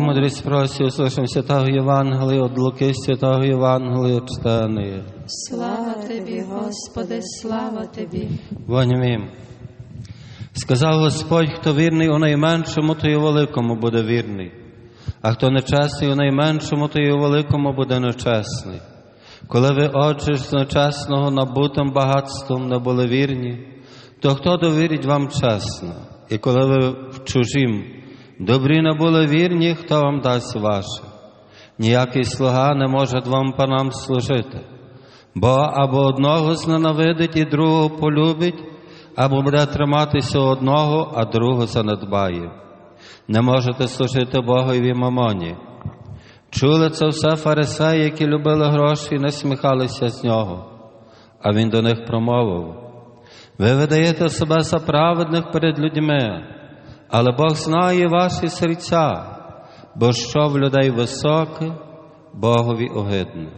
Мудрість просі, услышим святого Євангелія, от Луки святого Євангелія читаної. Слава тобі, Господи, слава тобі. Вонімім. Сказав Господь, хто вірний у найменшому, то й у великому буде вірний, а хто нечесний у найменшому, то й у великому буде нечесний. Коли ви, отже, з нечесного набутим багатством не були вірні, то хто довірить вам чесно? І коли ви в чужім добрі не були вірні, хто вам дасть ваше? Ніякий слуга не може двом панам служити, бо або одного зненавидить і другого полюбить, або буде триматися одного, а другого занедбає. Не можете служити Богові мамоні. Чули це все фарисеї, які любили гроші і насміхалися з нього. А він до них промовив: ви видаєте себе за праведних перед людьми, але Бог знає ваші серця, бо що в людей високе, Богові огидне.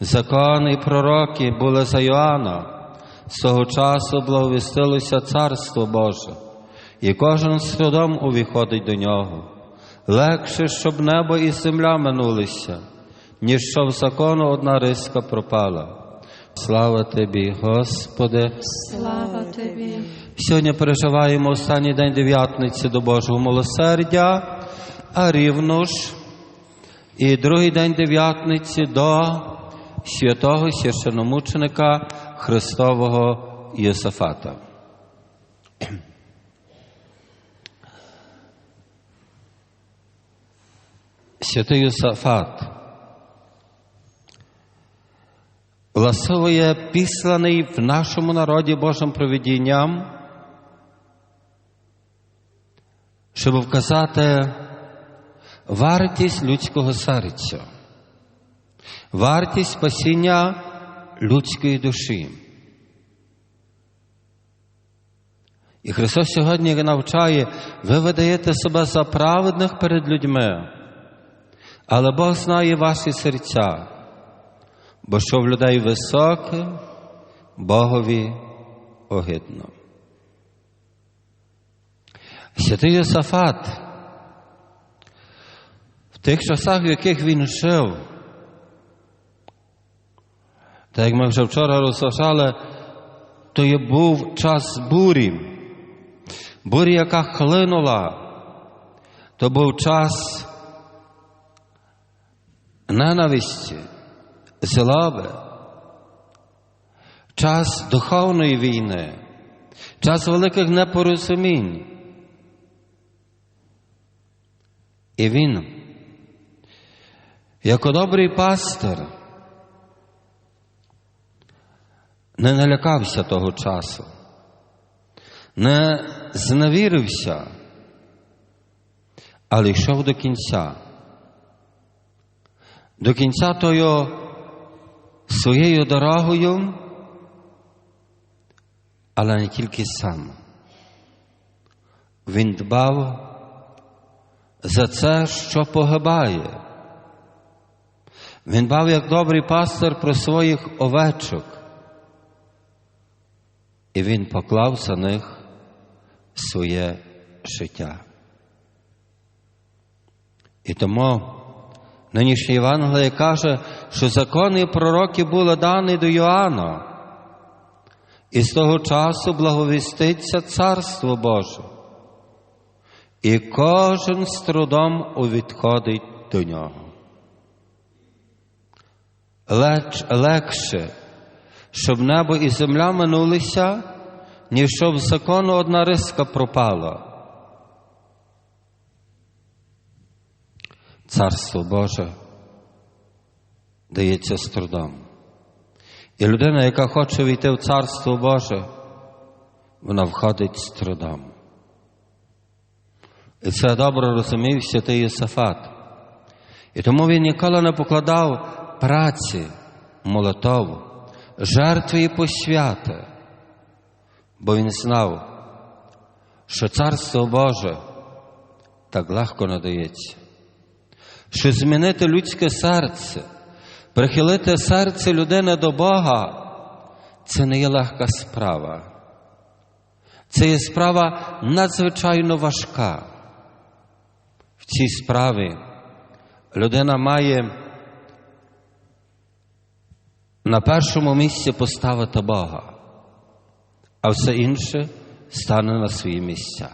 Закон і пророки були за Йоанна, з того часу благовістилося Царство Боже, і кожен з увіходить до нього. Легше, щоб небо і земля минулися, ніж щоб закону одна риска пропала. Слава тобі, Господи! Слава тобі. Сьогодні переживаємо останній день дев'ятниці до Божого милосердя, а рівно ж і другий день дев'ятниці до святого священомученика Христового Єсафата. Святий Йосафат власовує післаний в нашому народі Божим провидінням, щоб вказати вартість людського серця, вартість спасіння людської душі. І Христос сьогодні навчає, ви видаєте себе за праведних перед людьми, але Бог знає ваші серця, бо що в людей високе, Богові огидно. Святий Йосафат, в тих часах, в яких він жив, так як ми вже вчора розважали, то є був час бурі, бурі, яка хлинула, то був час ненависті, злоби, час духовної війни, час великих непорозумінь. І він, як добрий пастир, не налякався того часу, не зневірився, але йшов до кінця. До кінця тою своєю дорогою, але не тільки сам. Він дбав за це, що погибає. Він дбав як добрий пастир про своїх овечок, і він поклав за них своє життя. І тому нинішнє Євангеліє каже, що закони пророки були дані до Йоанна, і з того часу благовіститься Царство Боже, і кожен з трудом увідходить до нього. Леч, легше, щоб небо і земля минулися, ніж щоб закону одна риска пропала. Царство Боже дається з трудом. І людина, яка хоче війти в Царство Боже, вона входить з трудом. І це добре розумів святий Єсафат. І тому він ніколи не покладав праці, молитову, жертви і посвяти, бо він знав, що Царство Боже так легко надається що змінити людське серце, прихилити серце людини до Бога, це не є легка справа. Це є справа надзвичайно важка. в цій справі людина має на першому місці поставити Бога, а все інше стане на свої місця.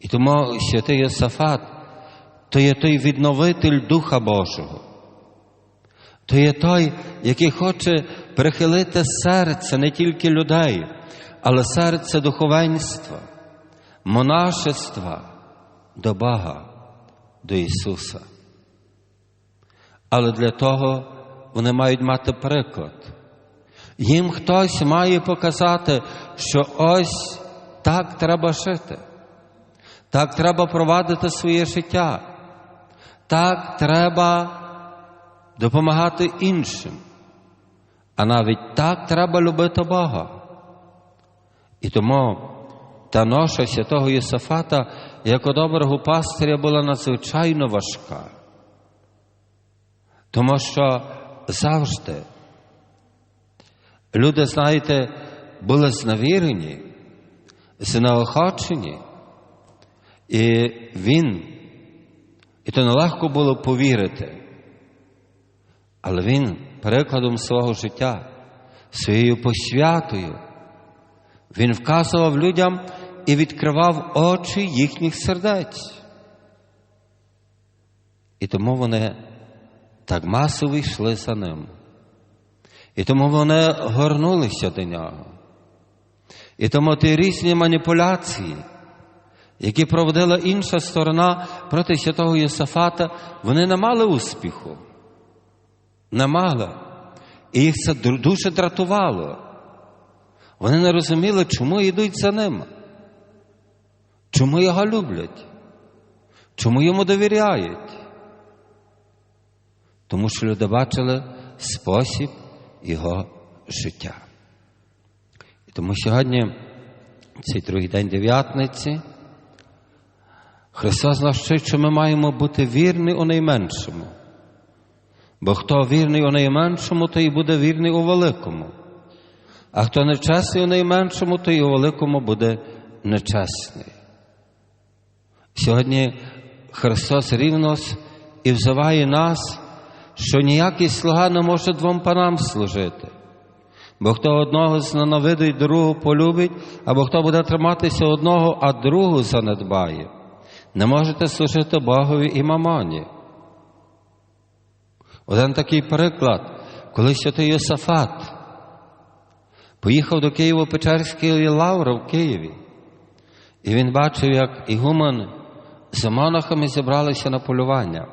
І тому святий Йосафат то є той відновитель Духа Божого, то є той, який хоче прихилити серце не тільки людей, але серце духовенства, монашества до Бога, до Ісуса. Але для того вони мають мати приклад. Їм хтось має показати, що ось так треба жити, так треба провадити своє життя, так треба допомагати іншим, а навіть так треба любити Бога. І тому та ноша святого Єсафата, як доброго пастиря, була надзвичайно важка. Тому що завжди люди, знаєте, були зневірені, знеохочені, і він, і то нелегко було повірити, але він перекладом свого життя, своєю посвятою, він вказував людям і відкривав очі їхніх сердець. І тому вони так масово йшли за ним. І тому вони горнулися до нього. І тому ті різні маніпуляції, які проводила інша сторона проти святого Йосафата, вони не мали успіху. Не мали. І їх це дуже дратувало. Вони не розуміли, чому йдуть за ним, чому його люблять, чому йому довіряють. Тому що люди бачили спосіб його життя. І тому сьогодні, цей другий день дев'ятниці, Христос нас що ми маємо бути вірні у найменшому. Бо хто вірний у найменшому, то і буде вірний у великому. А хто нечесний у найменшому, то і у великому буде нечесний. Сьогодні Христос рівно і взиває нас, що ніякий слуга не може двом панам служити. Бо хто одного зненавидить, другого полюбить, або хто буде триматися одного, а другого занедбає. Не можете служити Богові і мамоні. Один такий приклад, коли святий Йосафат поїхав до Києво-Печерської лаври в Києві, і він бачив, як ігумен з монахами зібралися на полювання.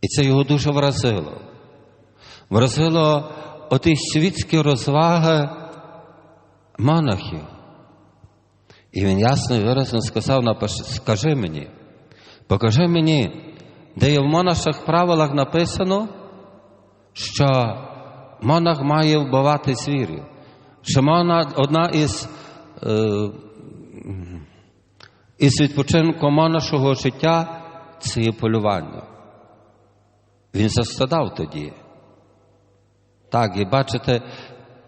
І це його дуже вразило. Вразило оті світські розваги монахів. І він ясно і виразно сказав, скажи мені, покажи мені, де є в монаших правилах написано, що монах має вбивати звірів. Що монах, одна із е, із відпочинку монашого життя це є полювання. Він застадав тоді. Так, і бачите,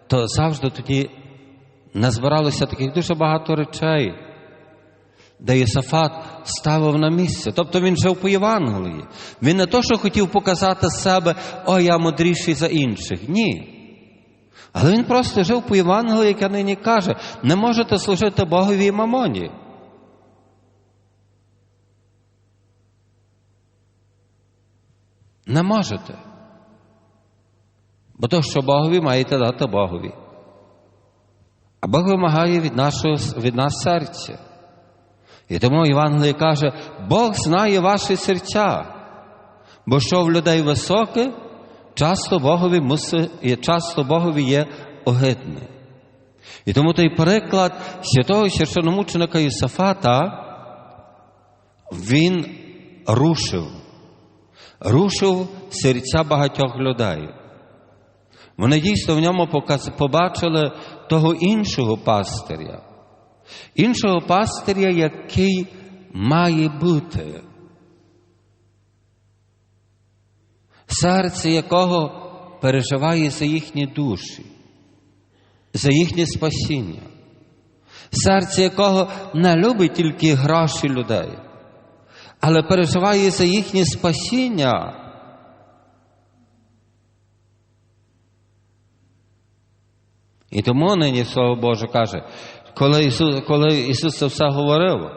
то завжди тоді назбиралося таких дуже багато речей, де Єсафат ставив на місце. Тобто він жив по Євангелії. Він не то, що хотів показати себе, о, я мудріший за інших. Ні. Але він просто жив по Євангелії, яке нині каже, не можете служити Богові і мамоні. Не можете. Бо то, що Богові маєте дати Богові. А Бог вимагає від, нашого, від нас серця. І тому Євангеліє каже, Бог знає ваші серця, бо що в людей високе, часто Богові мусить, часто Богові є огидне. І тому той приклад святого священомученика Ісафата, він рушив, рушив серця багатьох людей. Вони дійсно в ньому побачили того іншого пастиря, іншого пастиря, який має бути, серце якого переживає за їхні душі, за їхнє спасіння, серце якого не любить тільки гроші людей, але переживає за їхнє спасіння. І тому нині Слово Боже каже, коли Ісус, коли Ісус це все говорив,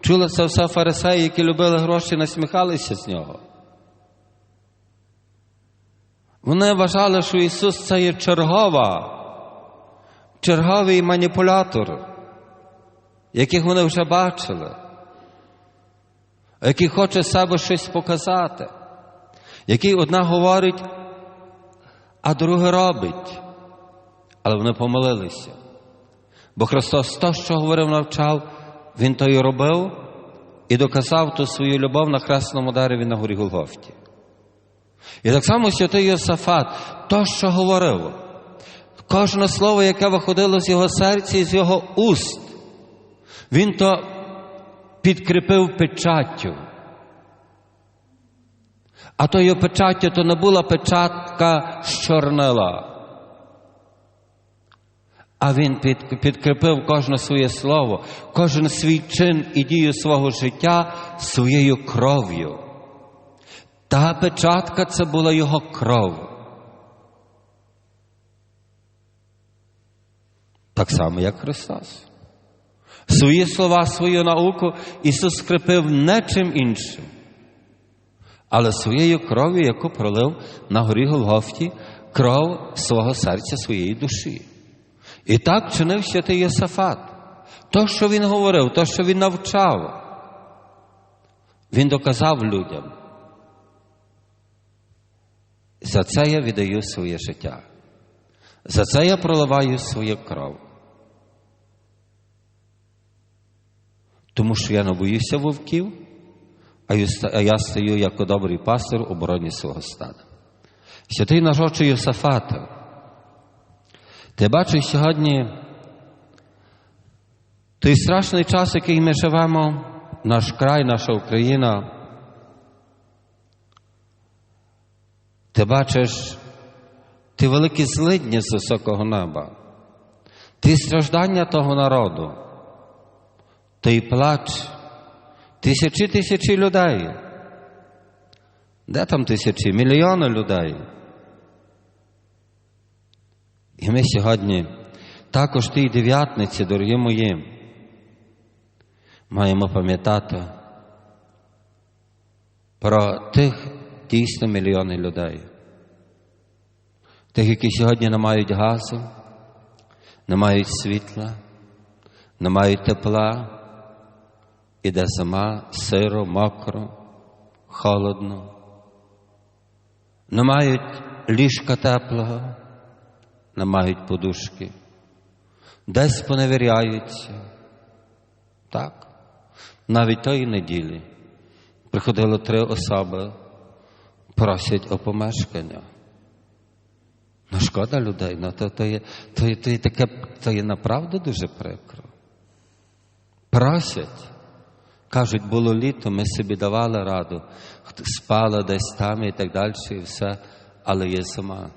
чули це все фарисеї, які любили гроші, насміхалися з нього. Вони вважали, що Ісус це є чергова, черговий маніпулятор, яких вони вже бачили, який хоче себе щось показати, який одна говорить, а друге робить. Але вони помилилися. Бо Христос то, що говорив, навчав, Він то і робив і доказав ту свою любов на хресному дереві на горі Голгофті. І так само святий Йосафат, то, що говорив, кожне слово, яке виходило з його серця і з його уст, він то підкріпив печаттю. А тою печаттю то не була печатка з чорнила. А він під, підкріпив кожне своє слово, кожен свій чин і дію свого життя своєю кров'ю. Та печатка це була його кров. Так само, як Христос. Свої слова, свою науку Ісус скріпив не чим іншим, але своєю кров'ю, яку пролив на горі Голгофті, кров свого серця, своєї душі. І так чинив святий Йосафат. То, що він говорив, то, що він навчав, він доказав людям. За це я віддаю своє життя. За це я проливаю свою кров. Тому що я не боюся вовків, а я стою як добрий пастир у обороні свого стада. Святий отче Йосафата. Ти бачиш сьогодні той страшний час, який ми живемо, наш край, наша Україна. Ти бачиш ті великі злидні з високого неба, ті страждання того народу, той плач, тисячі тисячі людей. Де там тисячі? Мільйони людей. І ми сьогодні також тій дев'ятниці, дорогі мої, маємо пам'ятати про тих дійсно мільйони людей. Тих, які сьогодні не мають газу, не мають світла, не мають тепла, іде зима, сиро, мокро, холодно, не мають ліжка теплого не мають подушки, десь поневіряються. Так, навіть тої неділі приходило три особи, просять о помешкання. Ну, шкода людей, ну то, то, є, то, є, то, є таке, то є направду дуже прикро. Просять. Кажуть, було літо, ми собі давали раду, спали десь там і так далі, і все, але є зима.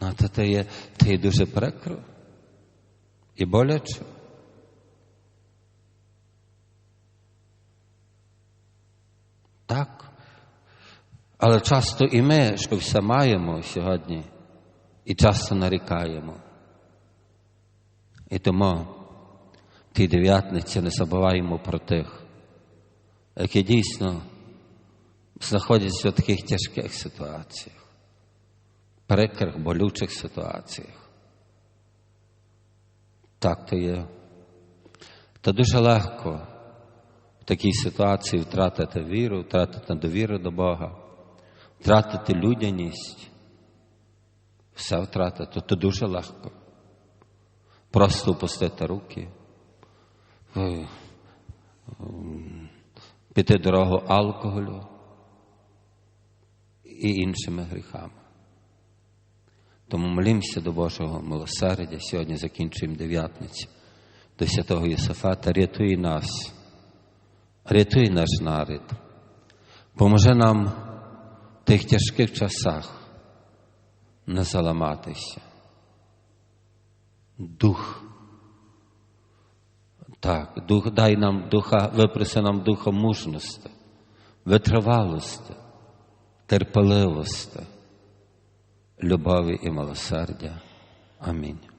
Ну, то це є, це є дуже прикро і боляче. Так. Але часто і ми, що все маємо сьогодні, і часто нарікаємо. І тому в тій дев'ятниці не забуваємо про тих, які дійсно знаходяться в таких тяжких ситуаціях прикрих, болючих ситуаціях. Так то є. То дуже легко в такій ситуації втратити віру, втратити довіру до Бога, втратити людяність, все втратити, то дуже легко. Просто опустити руки, піти дорогу алкоголю і іншими гріхами. Тому молімося до Божого милосердя. Сьогодні закінчуємо дев'ятницю до святого Єсафата. Рятуй нас, рятуй наш народ, поможе нам в тих тяжких часах не заламатися. Дух Так, дух, дай нам духа, випроси нам духа мужності, витривалості, терпеливості, любові і милосердя. Амінь.